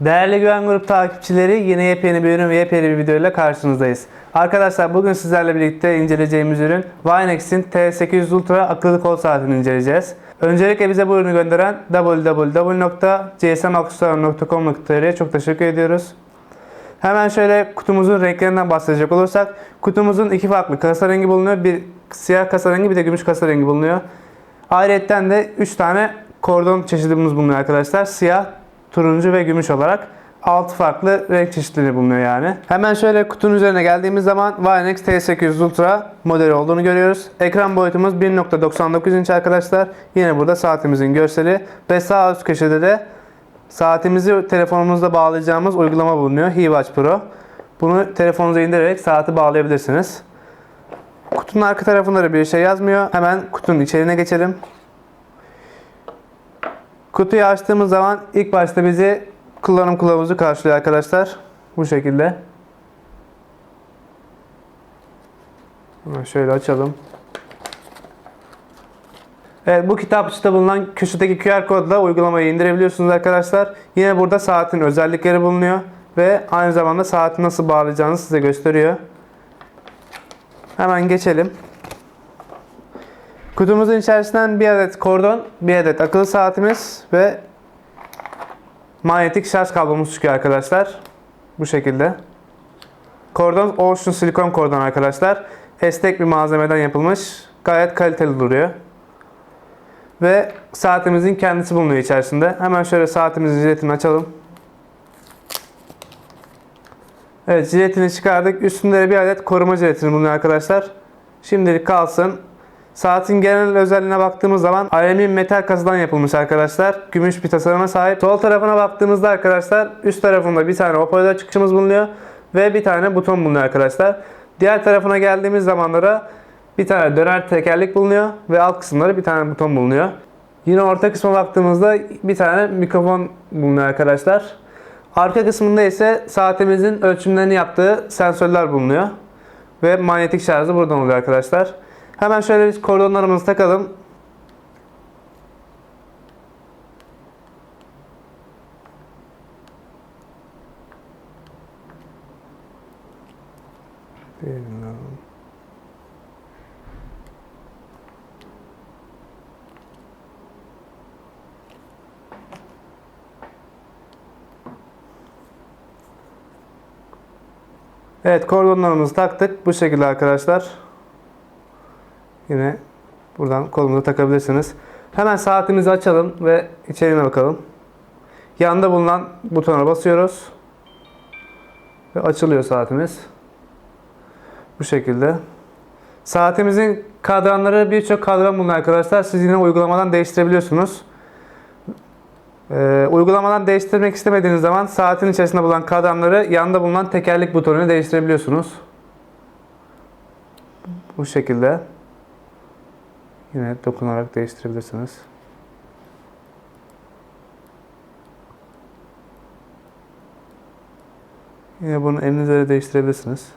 Değerli Güven Grup takipçileri yine yepyeni bir ürün ve yepyeni bir video ile karşınızdayız. Arkadaşlar bugün sizlerle birlikte inceleyeceğimiz ürün Vinex'in T800 Ultra akıllı kol saatini inceleyeceğiz. Öncelikle bize bu ürünü gönderen www.csmakustaran.com.tr'ye çok teşekkür ediyoruz. Hemen şöyle kutumuzun renklerinden bahsedecek olursak kutumuzun iki farklı kasa rengi bulunuyor. Bir siyah kasa rengi bir de gümüş kasa rengi bulunuyor. Ayrıca de 3 tane kordon çeşidimiz bulunuyor arkadaşlar. Siyah, turuncu ve gümüş olarak 6 farklı renk çeşitleri bulunuyor yani. Hemen şöyle kutunun üzerine geldiğimiz zaman Vinex T800 Ultra modeli olduğunu görüyoruz. Ekran boyutumuz 1.99 inç arkadaşlar. Yine burada saatimizin görseli ve sağ üst köşede de saatimizi telefonumuzda bağlayacağımız uygulama bulunuyor. HeWatch Pro. Bunu telefonunuza indirerek saati bağlayabilirsiniz. Kutunun arka tarafında da bir şey yazmıyor. Hemen kutunun içeriğine geçelim. Kutuyu açtığımız zaman ilk başta bizi kullanım kılavuzu karşılıyor arkadaşlar. Bu şekilde. Şöyle açalım. Evet bu kitapçıda bulunan köşedeki QR kodla uygulamayı indirebiliyorsunuz arkadaşlar. Yine burada saatin özellikleri bulunuyor ve aynı zamanda saati nasıl bağlayacağını size gösteriyor. Hemen geçelim. Kutumuzun içerisinden bir adet kordon, bir adet akıllı saatimiz ve manyetik şarj kablomuz çıkıyor arkadaşlar. Bu şekilde. Kordon Ocean silikon kordon arkadaşlar. Esnek bir malzemeden yapılmış. Gayet kaliteli duruyor. Ve saatimizin kendisi bulunuyor içerisinde. Hemen şöyle saatimizin jiletini açalım. Evet jiletini çıkardık. Üstünde de bir adet koruma jiletini bulunuyor arkadaşlar. Şimdilik kalsın. Saatin genel özelliğine baktığımız zaman alüminyum metal kasadan yapılmış arkadaşlar. Gümüş bir tasarıma sahip. Sol tarafına baktığımızda arkadaşlar üst tarafında bir tane hoparlör çıkışımız bulunuyor. Ve bir tane buton bulunuyor arkadaşlar. Diğer tarafına geldiğimiz zamanlara bir tane döner tekerlek bulunuyor. Ve alt kısımları bir tane buton bulunuyor. Yine orta kısma baktığımızda bir tane mikrofon bulunuyor arkadaşlar. Arka kısmında ise saatimizin ölçümlerini yaptığı sensörler bulunuyor. Ve manyetik şarjı buradan oluyor arkadaşlar. Hemen şöyle biz kordonlarımızı takalım. Evet kordonlarımızı taktık. Bu şekilde arkadaşlar. Yine buradan kolumuza takabilirsiniz. Hemen saatimizi açalım ve içeriğine bakalım. Yanında bulunan butona basıyoruz. Ve açılıyor saatimiz. Bu şekilde. Saatimizin kadranları birçok kadran bulunuyor arkadaşlar. Siz yine uygulamadan değiştirebiliyorsunuz. Ee, uygulamadan değiştirmek istemediğiniz zaman saatin içerisinde bulunan kadranları yanında bulunan tekerlek butonuyla değiştirebiliyorsunuz. Bu şekilde. Yine dokunarak değiştirebilirsiniz. Yine bunu elinizle de değiştirebilirsiniz.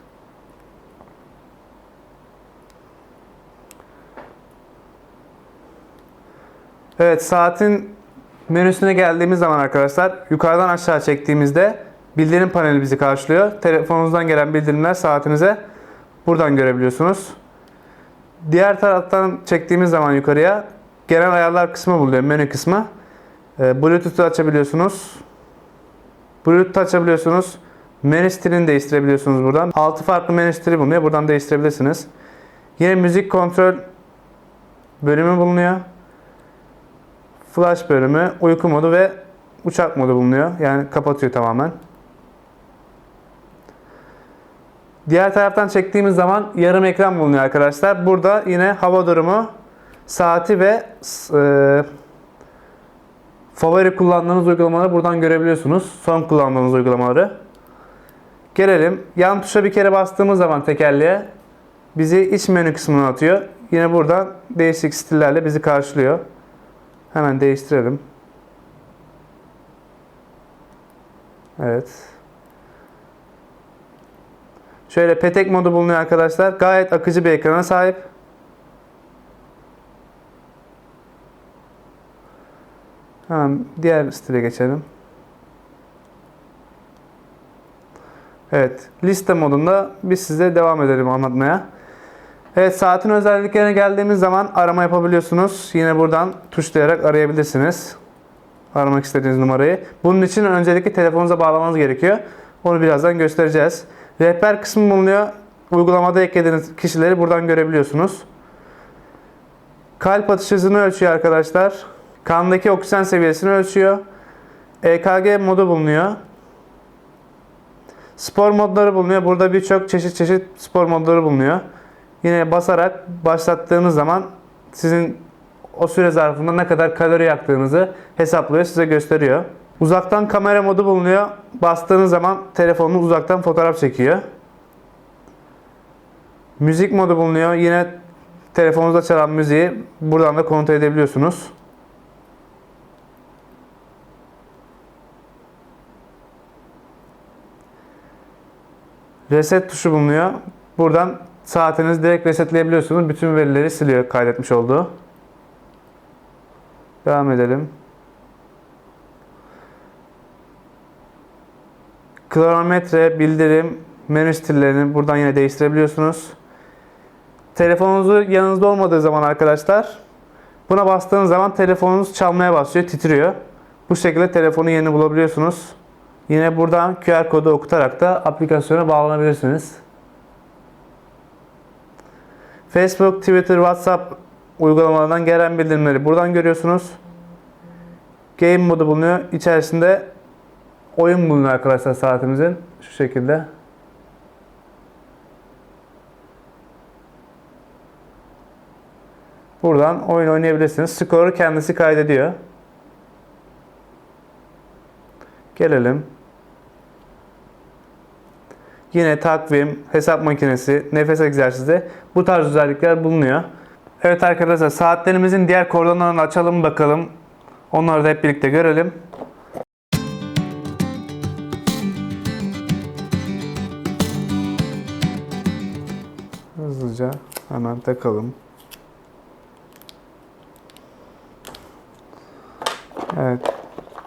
Evet saatin menüsüne geldiğimiz zaman arkadaşlar yukarıdan aşağı çektiğimizde bildirim paneli bizi karşılıyor. Telefonunuzdan gelen bildirimler saatinize buradan görebiliyorsunuz. Diğer taraftan çektiğimiz zaman yukarıya genel ayarlar kısmı buluyor, menü kısmı. Ee, Bluetooth'u açabiliyorsunuz. Bluetooth açabiliyorsunuz. Menü stilini değiştirebiliyorsunuz buradan. 6 farklı menü stili bulunuyor. Buradan değiştirebilirsiniz. Yine müzik kontrol bölümü bulunuyor. Flash bölümü, uyku modu ve uçak modu bulunuyor. Yani kapatıyor tamamen. Diğer taraftan çektiğimiz zaman yarım ekran bulunuyor arkadaşlar. Burada yine hava durumu, saati ve e, favori kullandığınız uygulamaları buradan görebiliyorsunuz. Son kullandığınız uygulamaları. Gelelim. Yan tuşa bir kere bastığımız zaman tekerleğe bizi iç menü kısmına atıyor. Yine buradan değişik stillerle bizi karşılıyor. Hemen değiştirelim. Evet. Şöyle petek modu bulunuyor arkadaşlar. Gayet akıcı bir ekrana sahip. Hemen diğer stile geçelim. Evet, liste modunda biz size devam edelim anlatmaya. Evet, saatin özelliklerine geldiğimiz zaman arama yapabiliyorsunuz. Yine buradan tuşlayarak arayabilirsiniz. Aramak istediğiniz numarayı. Bunun için öncelikle telefonunuza bağlamanız gerekiyor. Onu birazdan göstereceğiz. Rehber kısmı bulunuyor. Uygulamada eklediğiniz kişileri buradan görebiliyorsunuz. Kalp atış hızını ölçüyor arkadaşlar. Kandaki oksijen seviyesini ölçüyor. EKG modu bulunuyor. Spor modları bulunuyor. Burada birçok çeşit çeşit spor modları bulunuyor. Yine basarak başlattığınız zaman sizin o süre zarfında ne kadar kalori yaktığınızı hesaplıyor, size gösteriyor. Uzaktan kamera modu bulunuyor. Bastığınız zaman telefonunuz uzaktan fotoğraf çekiyor. Müzik modu bulunuyor. Yine telefonunuzda çalan müziği buradan da kontrol edebiliyorsunuz. Reset tuşu bulunuyor. Buradan saatinizi direkt resetleyebiliyorsunuz. Bütün verileri siliyor kaydetmiş olduğu. Devam edelim. Kronometre, bildirim, menü stillerini buradan yine değiştirebiliyorsunuz. Telefonunuzu yanınızda olmadığı zaman arkadaşlar buna bastığınız zaman telefonunuz çalmaya başlıyor, titriyor. Bu şekilde telefonun yerini bulabiliyorsunuz. Yine buradan QR kodu okutarak da aplikasyona bağlanabilirsiniz. Facebook, Twitter, WhatsApp uygulamalarından gelen bildirimleri buradan görüyorsunuz. Game modu bulunuyor. İçerisinde oyun bulunuyor arkadaşlar saatimizin. Şu şekilde. Buradan oyun oynayabilirsiniz. Skoru kendisi kaydediyor. Gelelim. Yine takvim, hesap makinesi, nefes egzersizi bu tarz özellikler bulunuyor. Evet arkadaşlar saatlerimizin diğer kordonlarını açalım bakalım. Onları da hep birlikte görelim. Hızlıca hemen takalım. Evet.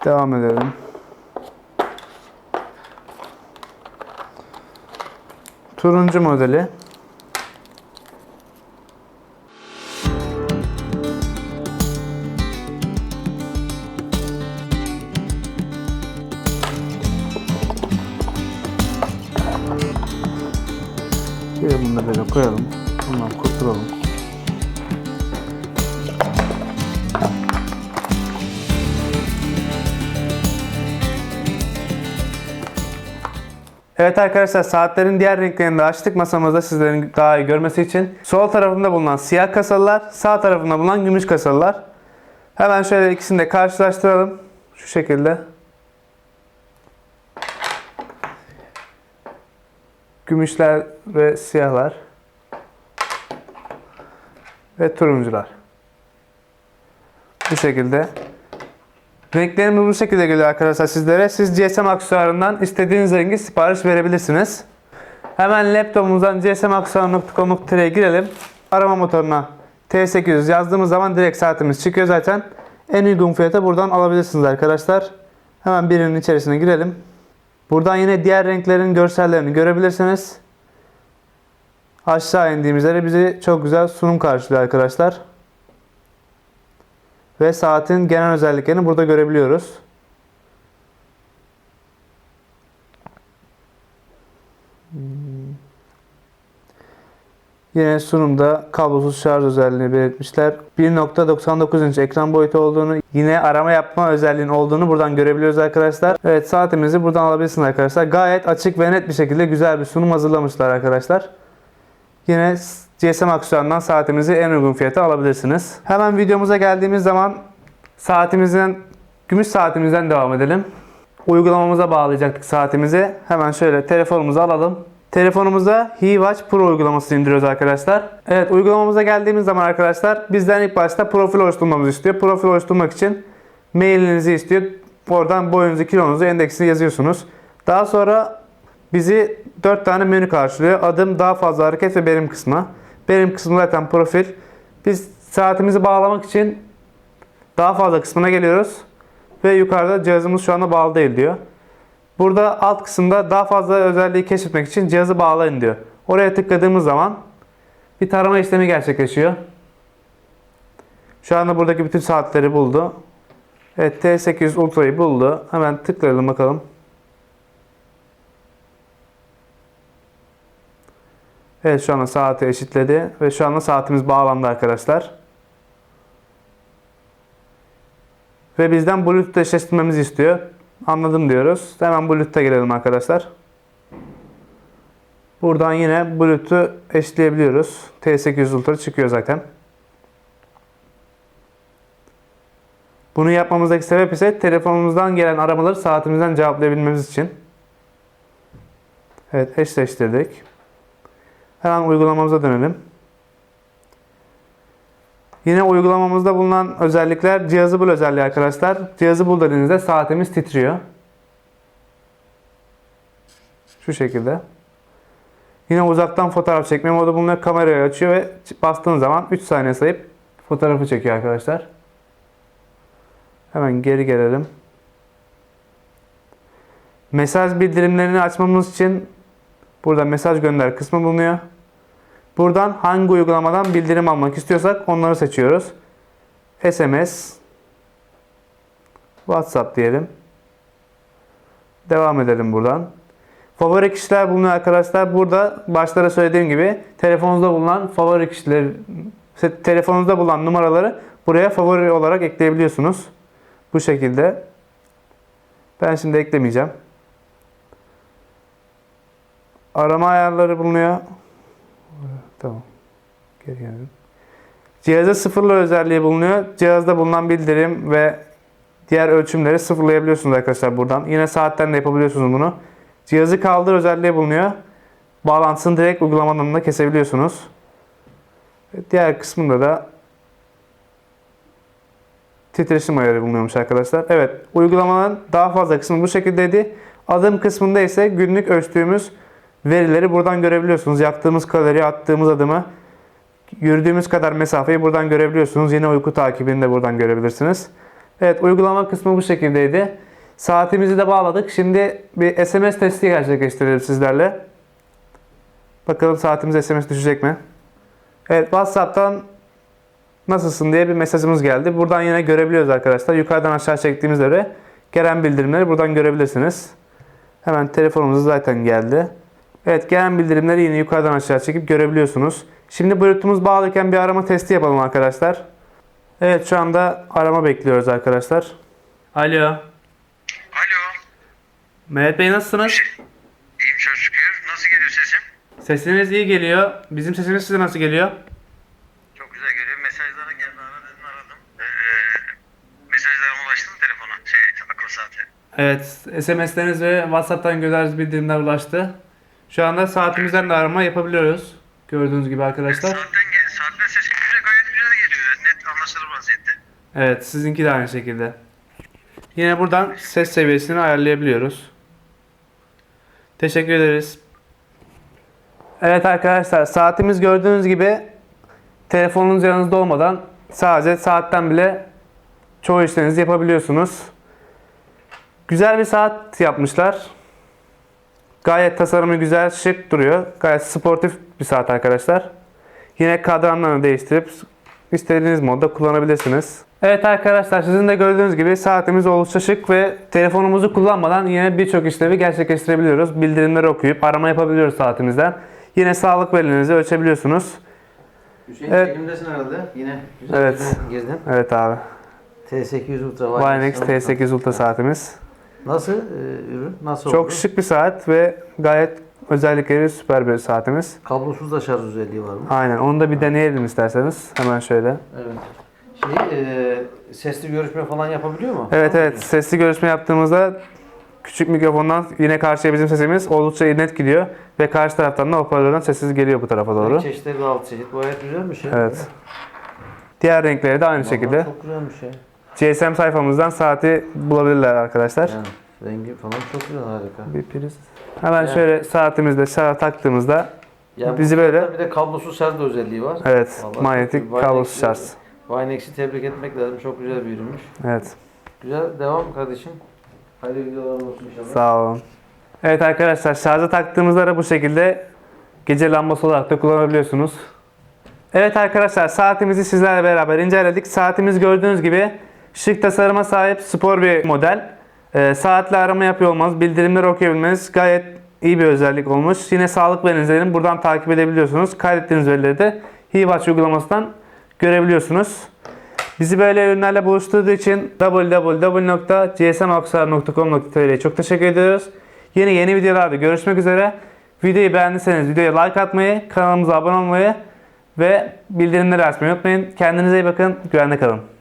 Devam edelim. Turuncu modeli. Böyle koyalım. Bundan kurtulalım. Evet arkadaşlar saatlerin diğer renklerini de açtık masamızda sizlerin daha iyi görmesi için. Sol tarafında bulunan siyah kasalılar, sağ tarafında bulunan gümüş kasalılar. Hemen şöyle ikisini de karşılaştıralım. Şu şekilde. Gümüşler ve siyahlar. Ve turuncular. Bu şekilde. Renklerimiz bu şekilde geliyor arkadaşlar sizlere. Siz GSM aksesuarından istediğiniz rengi sipariş verebilirsiniz. Hemen laptopumuzdan gsmaksesuar.com.tr'ye girelim. Arama motoruna T800 yazdığımız zaman direkt saatimiz çıkıyor zaten. En uygun fiyata buradan alabilirsiniz arkadaşlar. Hemen birinin içerisine girelim. Buradan yine diğer renklerin görsellerini görebilirsiniz. Aşağı indiğimizde bizi çok güzel sunum karşılıyor arkadaşlar. Ve saatin genel özelliklerini burada görebiliyoruz. Hmm. Yine sunumda kablosuz şarj özelliğini belirtmişler. 1.99 inç ekran boyutu olduğunu, yine arama yapma özelliğinin olduğunu buradan görebiliyoruz arkadaşlar. Evet saatimizi buradan alabilirsiniz arkadaşlar. Gayet açık ve net bir şekilde güzel bir sunum hazırlamışlar arkadaşlar. Yine GSM aksesuarından saatimizi en uygun fiyata alabilirsiniz. Hemen videomuza geldiğimiz zaman saatimizden, gümüş saatimizden devam edelim. Uygulamamıza bağlayacaktık saatimizi. Hemen şöyle telefonumuzu alalım. Telefonumuza HeWatch Pro uygulamasını indiriyoruz arkadaşlar. Evet uygulamamıza geldiğimiz zaman arkadaşlar bizden ilk başta profil oluşturmamızı istiyor. Profil oluşturmak için mailinizi istiyor. Oradan boyunuzu, kilonuzu, endeksini yazıyorsunuz. Daha sonra bizi 4 tane menü karşılıyor. Adım, daha fazla hareket ve benim kısmı. Benim kısmı zaten profil. Biz saatimizi bağlamak için daha fazla kısmına geliyoruz. Ve yukarıda cihazımız şu anda bağlı değil diyor. Burada alt kısımda daha fazla özelliği keşfetmek için cihazı bağlayın diyor. Oraya tıkladığımız zaman bir tarama işlemi gerçekleşiyor. Şu anda buradaki bütün saatleri buldu. Evet T800 Ultra'yı buldu. Hemen tıklayalım bakalım. Evet şu anda saati eşitledi ve şu anda saatimiz bağlandı arkadaşlar. Ve bizden Bluetooth eşleştirmemizi istiyor. Anladım diyoruz. Hemen Bluetooth'a girelim arkadaşlar. Buradan yine Bluetooth'u eşleyebiliyoruz. T800 Ultra çıkıyor zaten. Bunu yapmamızdaki sebep ise telefonumuzdan gelen aramaları saatimizden cevaplayabilmemiz için. Evet eşleştirdik. Hemen uygulamamıza dönelim. Yine uygulamamızda bulunan özellikler cihazı bul özelliği arkadaşlar. Cihazı bul dediğinizde saatimiz titriyor. Şu şekilde. Yine uzaktan fotoğraf çekme modu bulunuyor. Kamerayı açıyor ve bastığın zaman 3 saniye sayıp fotoğrafı çekiyor arkadaşlar. Hemen geri gelelim. Mesaj bildirimlerini açmamız için burada mesaj gönder kısmı bulunuyor. Buradan hangi uygulamadan bildirim almak istiyorsak onları seçiyoruz. SMS, WhatsApp diyelim. Devam edelim buradan. Favori kişiler bulunuyor arkadaşlar. Burada başta da söylediğim gibi telefonunuzda bulunan favori kişiler, telefonunuzda bulunan numaraları buraya favori olarak ekleyebiliyorsunuz. Bu şekilde. Ben şimdi eklemeyeceğim. Arama ayarları bulunuyor. Tamam. Geri gelelim. Cihazda sıfırla özelliği bulunuyor. Cihazda bulunan bildirim ve diğer ölçümleri sıfırlayabiliyorsunuz arkadaşlar buradan. Yine saatten de yapabiliyorsunuz bunu. Cihazı kaldır özelliği bulunuyor. Bağlantısını direkt uygulamadan da kesebiliyorsunuz. Diğer kısmında da titreşim ayarı bulunuyormuş arkadaşlar. Evet, uygulamanın daha fazla kısmı bu şekildeydi. Adım kısmında ise günlük ölçtüğümüz verileri buradan görebiliyorsunuz. Yaktığımız kalori, attığımız adımı, yürüdüğümüz kadar mesafeyi buradan görebiliyorsunuz. Yine uyku takibini de buradan görebilirsiniz. Evet, uygulama kısmı bu şekildeydi. Saatimizi de bağladık. Şimdi bir SMS testi gerçekleştirelim sizlerle. Bakalım saatimiz SMS düşecek mi? Evet, WhatsApp'tan nasılsın diye bir mesajımız geldi. Buradan yine görebiliyoruz arkadaşlar. Yukarıdan aşağı çektiğimizde göre gelen bildirimleri buradan görebilirsiniz. Hemen telefonumuz zaten geldi. Evet gelen bildirimleri yine yukarıdan aşağı çekip görebiliyorsunuz. Şimdi Bluetooth'umuz bağlıyken bir arama testi yapalım arkadaşlar. Evet şu anda arama bekliyoruz arkadaşlar. Alo. Alo. Mehmet Bey nasılsınız? İyiyim çok şükür. Nasıl geliyor sesim? Sesiniz iyi geliyor. Bizim sesimiz size nasıl geliyor? Çok güzel geliyor. Mesajlara geldi. Ara dedin aradım. Ee, mesajlarıma ulaştı mı telefona? Şey akıl saati. Evet, SMS'leriniz ve WhatsApp'tan gönderdiğiniz bildirimler ulaştı. Şu anda saatimizden de arama yapabiliyoruz. Gördüğünüz gibi arkadaşlar. Saatten, saatten güzel, gayet güzel geliyor. Net anlaşılır vaziyette. Evet, sizinki de aynı şekilde. Yine buradan ses seviyesini ayarlayabiliyoruz. Teşekkür ederiz. Evet arkadaşlar, saatimiz gördüğünüz gibi telefonunuz yanınızda olmadan sadece saatten bile çoğu işlerinizi yapabiliyorsunuz. Güzel bir saat yapmışlar. Gayet tasarımı güzel, şık duruyor. Gayet sportif bir saat arkadaşlar. Yine kadranlarını değiştirip istediğiniz modda kullanabilirsiniz. Evet arkadaşlar sizin de gördüğünüz gibi saatimiz oldukça şık ve telefonumuzu kullanmadan yine birçok işlevi gerçekleştirebiliyoruz. Bildirimleri okuyup arama yapabiliyoruz saatimizden. Yine sağlık verilerinizi ölçebiliyorsunuz. Hüseyin Evet. çekimdesin herhalde. Yine güzel Evet. girdin. Evet abi. T800 Ultra var. Winex T8 Ultra saatimiz. Nasıl e, ürün? Nasıl Çok oldu? şık bir saat ve gayet özellikleri süper bir saatimiz. Kablosuz da şarj özelliği var mı? Aynen onu da bir deneyelim isterseniz. Hemen şöyle. Evet. Şey, e, sesli görüşme falan yapabiliyor mu? Evet evet sesli görüşme yaptığımızda küçük mikrofondan yine karşıya bizim sesimiz oldukça net gidiyor ve karşı taraftan da hoparlörden sesiniz geliyor bu tarafa doğru. Çeşitleri de alt çeşit. Gayet güzelmiş ya. Evet. Diğer renkleri de aynı Vallahi şekilde. Çok güzelmiş ya. GSM sayfamızdan saati bulabilirler arkadaşlar. Yani rengi falan çok güzel harika. Bir priz. Hemen Evet. şöyle saatimizde şarja taktığımızda Ya Bizi böyle- Bir de kablosuz şarj da özelliği var. evet Vallahi manyetik kablosuz şarj. Winex'i tebrik etmek lazım. Çok güzel bir ürünmüş. Evet. Güzel. Devam kardeşim. Hayırlı videolar olsun inşallah. Sağ olun. Evet arkadaşlar şarja taktığımızda bu şekilde gece lambası olarak da kullanabiliyorsunuz. Evet arkadaşlar saatimizi sizlerle beraber inceledik. Saatimiz gördüğünüz gibi şık tasarıma sahip spor bir model. Ee, saatle arama yapıyor olmanız, bildirimleri okuyabilmeniz gayet iyi bir özellik olmuş. Yine sağlık verinizi buradan takip edebiliyorsunuz. Kaydettiğiniz verileri de HeWatch uygulamasından görebiliyorsunuz. Bizi böyle ürünlerle buluşturduğu için www.gsmaksar.com.tr'ye çok teşekkür ediyoruz. Yeni yeni videolarda görüşmek üzere. Videoyu beğendiyseniz videoya like atmayı, kanalımıza abone olmayı ve bildirimleri açmayı unutmayın. Kendinize iyi bakın, güvende kalın.